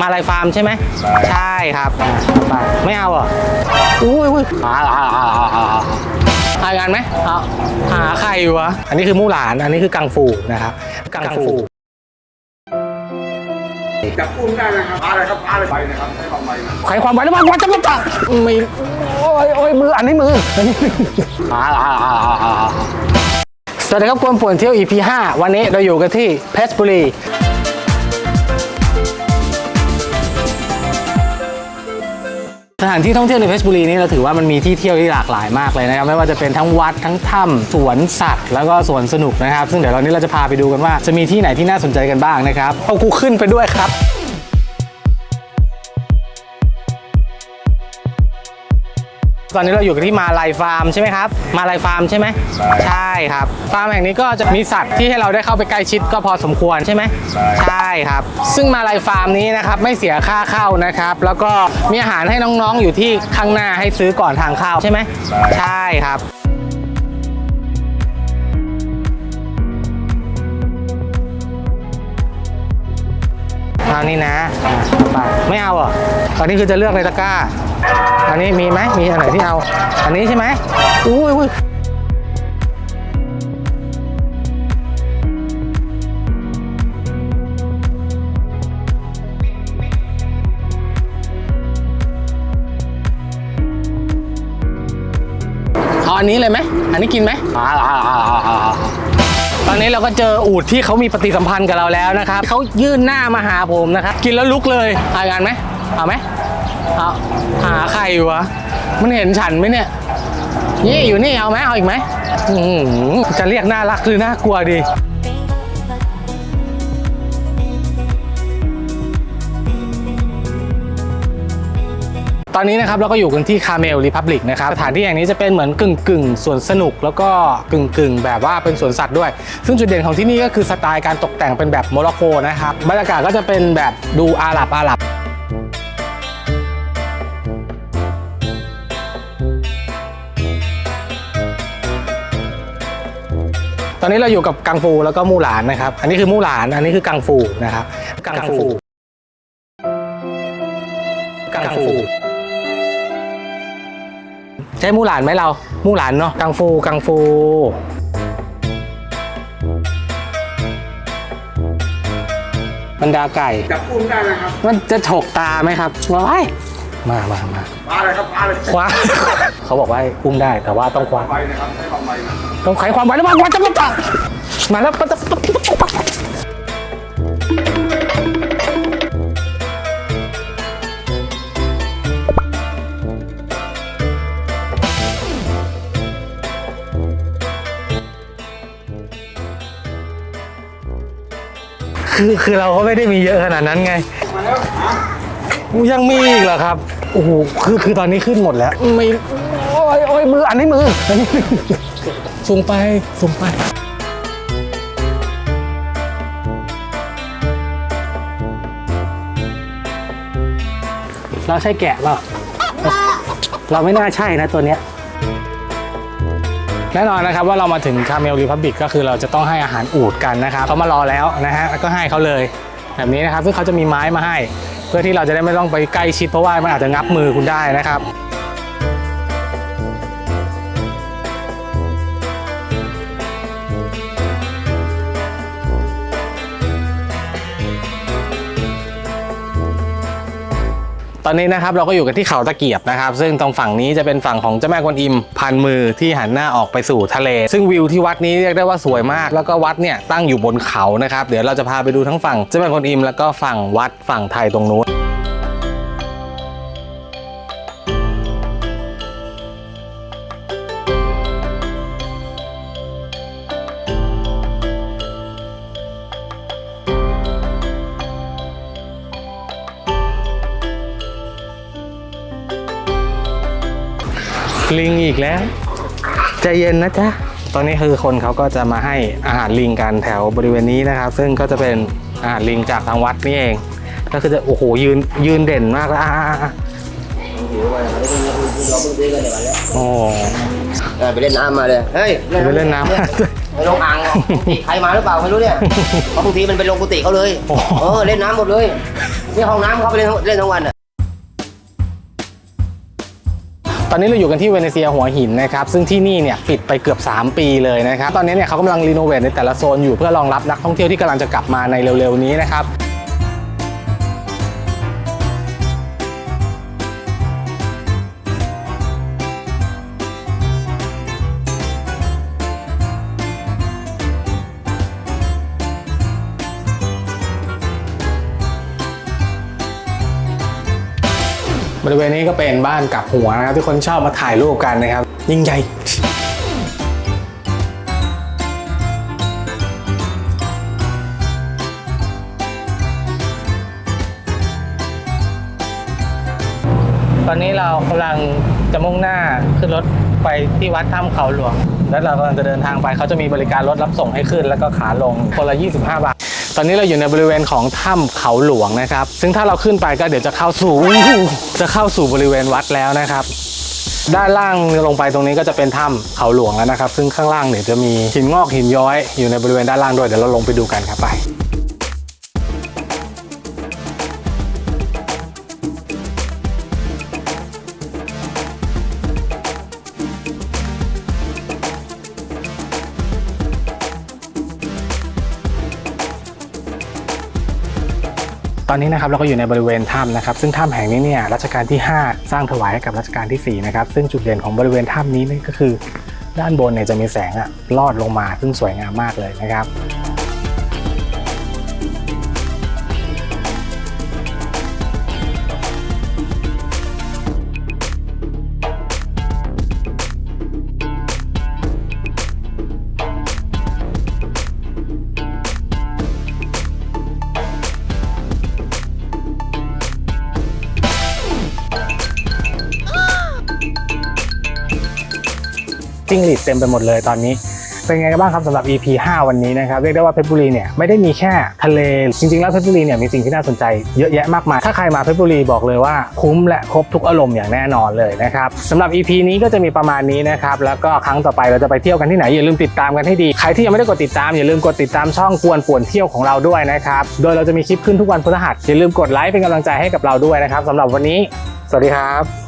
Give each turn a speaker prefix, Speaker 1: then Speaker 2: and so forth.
Speaker 1: มาลายฟาร์มใช่ไหม
Speaker 2: ใช่
Speaker 1: ใช่ครับอะไปไม่เอาเหรออุ้ยอุ้ยอ่าอ่าอ่าอ่าอ่าหายกันไหมเอาหาใครวะอันนี้คือมู่หลานอันนี้คือกังฟูนะครับกังฟู
Speaker 2: จับกุ้งได้นะครับปลาอะไรครับปลาอะไรไปนะครับใช้ความไวนะ
Speaker 1: ใครความไว้แล้วมันวัดจะมาตักไม่โอ้ยโอ้ยมืออันนี้มืออันนี้อ่าอ่าอ่าอ่าอ่าสวัสดีครับกวนป่วนเที่ยว EP 5 วันนี้เราอยู่กันที่เพชรบุรี ถานที่ท่องเที่ยวในเพชรบุรีนี่เราถือว่ามันมีที่เที่ยวที่หลากหลายมากเลยนะครับไม่ว่าจะเป็นทั้งวัดทั้งถ้ำสวนสัตว์ แล้วก็สวนสนุกนะครับ ซึ่งเดี๋ยวเรานี้เราจะพาไปดูกันว่าจะมีที่ไหนที่น่าสนใจกันบ้างนะครับเอากูขึ้นไปด้วยครับ ตอนนี้เราอยู่กันที่มาลายฟาร์มใช่ไหมครับ มาลายฟาร์มใช่ไหม
Speaker 2: ใช่
Speaker 1: ใช่ครับฟาร์มแห่งนี้ก็จะมีสัตว์ที่ให้เราได้เข้าไปใกล้ชิดก็พอสมควรใช่ไหม
Speaker 2: ใช่
Speaker 1: ใช่ครับ ซึ่งมาลายฟาร์มนี้นะครับไม่เสียค่าเข้านะครับ แล้วก็มีอาหารให้น้องๆอยู่ที่ข้างหน้าให้ซื้อก่อนทางเข้าใช่ไหม
Speaker 2: ใช่
Speaker 1: ใช่ครับ เอานี่นะอะไปไม่เอาเหรอตอนนี้คือจะเลือกในตะกร้า อันนี้มีไหมมีอันไหนที่เอา อันนี้ใช่ไหมอุ้ยอุ้ยเอาอันนี้เลยไหม อันนี้กินไหมอ่าอ่าอ่าอ่า อนนี้เราก็เจออูดที่เขามีปฏิสัมพันธ์กับเราแล้วนะครับเขายื่นหน้ามาหาผมนะครับกินแล้วลุกเลยเอากันไหมเอาไหมเอาหาใครวะมันเห็นฉันไหมเนี่ยนี่อยู่นี่เอาไหมเอาอีกไหมจะเรียกน่ารักหรือน่ากลัวดี ตอนนี้นะครับเราก็อยู่กันที่คาเมลรีพับลิกนะครับสถานที่แห่งนี้จะเป็นเหมือนกึ่งกึ่งสวนสนุกแล้วก็กึ่งกึ่งแบบว่าเป็นสวนสัตว์ด้วย ซึ่งจุดเด่นของที่นี่ก็คือสไตล์การตกแต่งเป็นแบบโมร็อกโกนะครับบรรยากาศก็จะเป็นแบบดูอาหรับอาหรับตอนนี้เราอยู่กับกังฟูแล้วก็มู่หลานนะครับ อันนี้คือมู่หลาน อันนี้คือกังฟูนะครับ กังฟู กังฟู ช่มู่หลานไหมเรา มู่หลานเนาะ กังฟู กังฟูบรรดาไก่
Speaker 2: จับกุ้งได้นะครับ
Speaker 1: มันจะฉกตาไหมครับว้ายมามามา
Speaker 2: ปลาอะไรครับปลาอะไร
Speaker 1: คว้าเขาบอกว่าให้อุ้มได้แต่ว่าต้องคว้า
Speaker 2: ไวนะครับใช้ความไวนะ
Speaker 1: ต้องไขความไว้แล้วมันวัดจะมาตักมาแล้วมัน คือคือเราก็ไม่ได้มีเยอะขนาดนั้นไง
Speaker 2: มาแล้วฮะ
Speaker 1: ยังมีอีกเหรอครับโอ้โหคือคือตอนนี้ขึ้นหมดแล้วไม่โอ้ยโอ้ยมืออันนี้มืออันนี้สูงไปสูงไปเราใช่แกะเปล่าเราไม่น่าใช่นะตัวเนี้ย แน่นอนนะครับว่าเรามาถึงคาเมลรีพับบิกก็คือเราจะต้องให้อาหารอูดกันนะครับเขามารอแล้วนะฮะก็ให้เขาเลยแบบนี้นะครับซึ่งเขาจะมีไม้มาให้ เพื่อที่เราจะได้ไม่ต้องไปใกล้ชิดเพราะว่ามันอาจจะงับมือคุณได้นะครับ ตอนนี้นะครับเราก็อยู่กันที่เขาตะเกียบนะครับ ซึ่งตรงฝั่งนี้จะเป็นฝั่งของเจ้าแม่กวนอิมพันมือที่หันหน้าออกไปสู่ทะเล ซึ่งวิวที่วัดนี้เรียกได้ว่าสวยมาก แล้วก็วัดเนี่ยตั้งอยู่บนเขานะครับ เดี๋ยวเราจะพาไปดูทั้งฝั่งเจ้าแม่กวนอิมแล้วก็ฝั่งวัดฝั่งไทยตรงนู้น ลิงอีกแล้ว ใจเย็นนะจ๊ะ ตอนนี้คือคนเขาก็จะมาให้อาหารลิงกันแถวบริเวณนี้นะครับ ซึ่งก็จะเป็นอาหารลิงจากทางวัดนี่เอง ก็คือจะโอ้โหยืนยืนเด่นมากแล้วอะอะอะโอ้
Speaker 3: เออไปเล่นน้ำมาเลย เฮ้ย
Speaker 1: ไปเล่นน้ำ
Speaker 3: ไปลงอ่างหรอกกุฏิใครมาหรือเปล่าไม่รู้เนี่ยเพราะบางทีมันไปลงกุฏิเขาเลย
Speaker 1: โอ้โห
Speaker 3: เออเล่นน้ำหมดเลย นี่ห้องน้ำเขาไปเล่นเล่นทั้งวันอะ
Speaker 1: อนนี้เราอยู่กันที่เวเนเซียหัวหินนะครับซึ่งที่นี่เนี่ยปิดไปเกือบ 3 ปีเลยนะครับตอนนี้เนี่ยเขากำลังรีโนเวทในแต่ละโซนอยู่เพื่อรองรับนักท่องเที่ยวที่กำลังจะกลับมาในเร็วๆนี้นะครับ บริเวณนี้ก็เป็นบ้านกลับหัวนะครับที่คนชอบมาถ่ายรูปกันนะครับ ยิ่งใหญ่ตอนนี้เรากำลังจะมุ่งหน้าขึ้นรถไปที่วัดถ้ำเขาหลวง แล้วเรากำลังจะเดินทางไปเขาจะมีบริการรถรับส่งให้ขึ้น แล้วก็ขาลงคนละ 25 บาท ตอนนี้เราอยู่ในบริเวณของถ้ำเขาหลวงนะครับ ซึ่งถ้าเราขึ้นไปก็เดี๋ยวจะเข้าสู่จะเข้าสู่บริเวณวัดแล้วนะครับด้านล่างลงไปตรงนี้ก็จะเป็นถ้ำเขาหลวงแล้วนะครับ ซึ่งข้างล่างเนี่ยจะมีหินงอกหินย้อยอยู่ในบริเวณด้านล่างด้วยเดี๋ยวเราลงไปดูกันครับไป อนนี้นะครับเราก็อยู่ในบริเวณถ้ำนะครับ ซึ่งถ้ำแห่งนี้เนี่ยรัชกาลที่ 5 สร้างถวายให้กับรัชกาลที่4นะครับซึ่งจุดเด่นของบริเวณถ้ำนี้นี่ก็คือ ด้านบนเนี่ยจะมีแสงอะลอดลงมาซึ่งสวยงามมากเลยนะครับ จิ้งหรีดเต็มไปหมดเลยตอนนี้ เป็นไงกันบ้างครับสำหรับ EP 5 วันนี้นะครับเรียกได้ว่าเพชรบุรีเนี่ยไม่ได้มีแค่ทะเล จริงๆ แล้วเพชรบุรีเนี่ยมีสิ่งที่น่าสนใจเยอะแยะมากมาย ถ้าใครมาเพชรบุรีบอกเลยว่าคุ้มและครบทุกอารมณ์อย่างแน่นอนเลยนะครับสำหรับ EP นี้ก็จะมีประมาณนี้นะครับแล้วก็ครั้งต่อไปเราจะไปเที่ยวกันที่ไหนอย่าลืมติดตามกันให้ดีใครที่ยังไม่ได้กดติดตามอย่าลืมกดติดตามช่องกวนป่วนเที่ยวของเราด้วยนะครับโดยเราจะมีคลิปขึ้นทุกวันพฤหัสอย่าลืมกดไลค์เป็นกำลังใจให้กับเราด้วยนะครับสำหรับวันนี้ สวัสดีครับ